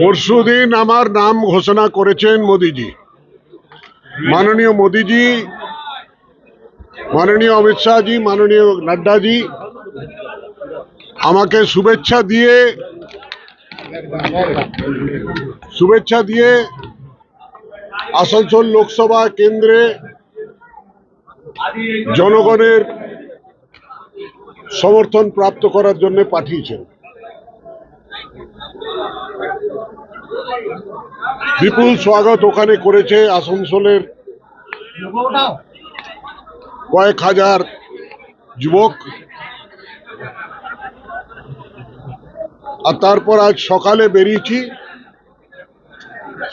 পরশুদিন আমার নাম ঘোষণা করেছেন মোদিজি। মাননীয় মোদিজি, মাননীয় অমিত শাহজি, মাননীয় নাড্ডাজি, আমাকে শুভেচ্ছা দিয়ে শুভেচ্ছা দিয়ে আসানসোল লোকসভা কেন্দ্রে জনগণের সমর্থন প্রাপ্ত করার জন্য পাঠিয়েছেন। বিপুল স্বাগত ওখানে করেছে আসানসোলের কয়েক হাজার যুবক। আর তারপর আজ সকালে বেরিয়েছি।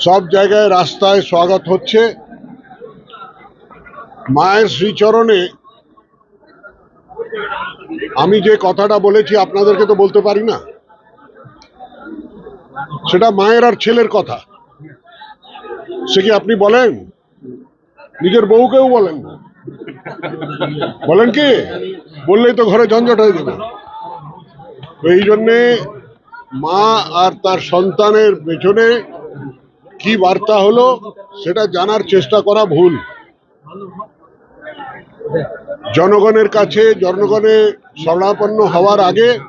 সব জায়গায় রাস্তায় স্বাগত হচ্ছে। মায়ের শ্রীচরণে আমি যে কথাটা বলেছি আপনাদেরকে তো বলতে পারি না। সেটা মায়ের আর ছেলের কথা। সে কি আপনি বলেন? নিজের বউকেও বলেন। বলেন কি? বললেই তো ঘরে ঝঞ্ঝট হয়ে যাবে। এই জন্যে মা আর তার সন্তানের পেছনে কি বার্তা হলো, সেটা জানার চেষ্টা করা ভুল। জনগণের কাছে, জনগণে শরণাপন্ন হওয়ার আগে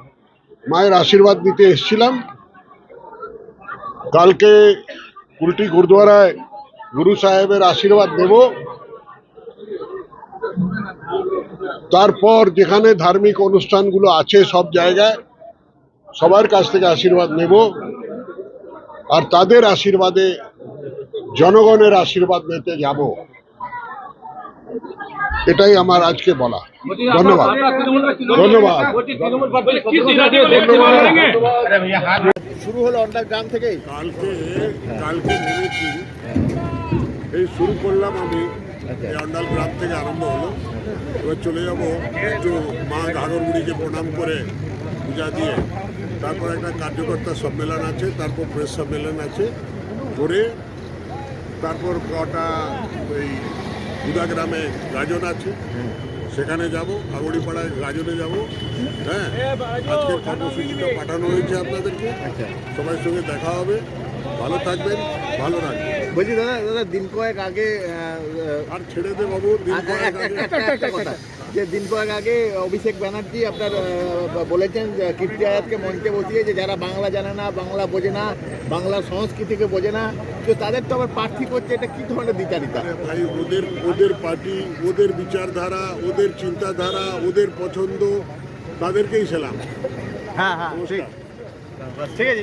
মায়ের আশীর্বাদ নিতে এসেছিলাম। কালকে উল্টি গুরুদ্বারায় গুরু সাহেবের আশীর্বাদ নেব। তারপর যেখানে ধার্মিক অনুষ্ঠানগুলো আছে সব জায়গায় সবার কাছ থেকে আশীর্বাদ নেব। আর তাদের আশীর্বাদে জনগণের আশীর্বাদ নিতে যাব। এটাই আমার আজকে বলা। ধন্যবাদ। ধন্যবাদ। শুরু হলো অন্ডার গ্রাম থেকেই? কালকে কালকে ভেবেছি এই শুরু করলাম আমি এই অন্ডাল গ্রাম থেকে আরম্ভ হলো। এবার চলে যাব একটু মা ঘাগরগুড়িকে প্রণাম করে পূজা দিয়ে। তারপর একটা কার্যকর্তা সম্মেলন আছে তারপর প্রেস সম্মেলন আছে। করে তারপর কটা ওই গ্রামে গাজন আছে। সেখানে যাব আগড়িপাড়ায় গাজনে যাব হ্যাঁ? আজকের কর্মসূচিটা পাঠানো হয়েছে আপনাদেরকে। সবার সঙ্গে দেখা হবে। ভালো থাকবেন ভালো রাখবেন। বলছি দাদা দাদা দিন কয়েক আগে আর ছেড়ে দে বাবু দিন আহ, কয়েক আগে। যে দিন কয়েক আগে অভিষেক ব্যানার্জি আপনার বলেছেন যে কীর্তি আয়াতকে মঞ্চে বসিয়ে যে যারা বাংলা জানে না বাংলা বোঝে না বাংলার সংস্কৃতিকে বোঝে না তো তাদের তো আবার প্রার্থী করছে এটা কী ধরনের বিচারিতা ভাই ওদের ওদের পার্টি ওদের বিচারধারা ওদের চিন্তাধারা ওদের পছন্দ তাদেরকেই সেলাম হ্যাঁ হ্যাঁ ঠিক ঠিক আছে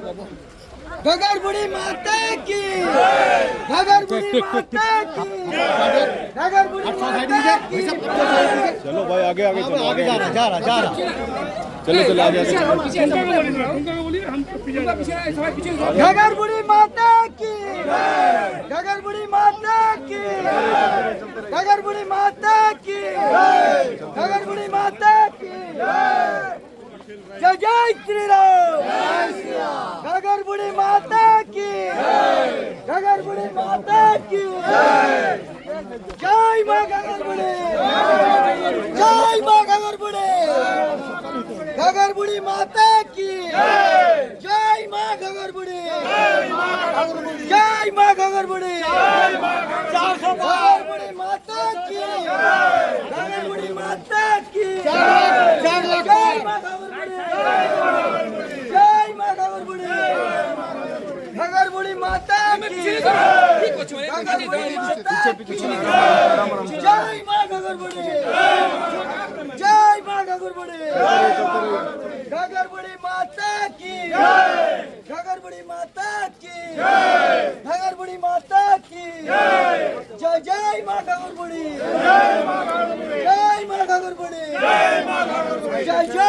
घगर बुढ़ी माता की। घगर बुढ़ी माता की। घगर बुढ़ी माता की चलो भाई आगे आगे चलो आगे जा रहा जा रहा जा रहा। चलो चलो आगे आगे घगर बुढ़ी माता की। घगर बुढ़ी माता की। घगर बुढ़ी माता की। घगर बुढ़ी माता की। जय जय श्री राम। জয় মা গগরবুড়ি জয় মা গগরবুড়ি মাতা কি? জয় গগরবুড়ি মাতা কি? জয় জয় মা গগরবুড়ি জয় মা গগরবুড়ি গগরবুড়ি মাতা কি? জয় জয় মা গগরবুড়ি জয় মা ঘাগরবুড়ি ঘাগরবুড়ি মাতা কি? ঘাগরবুড়ি মাতা কি? ঘাগরবুড়ি মাতা কি? জয়। জয় মা ঘাগরবুড়ি জয় মা ঘাগরবুড়ি জয় জয়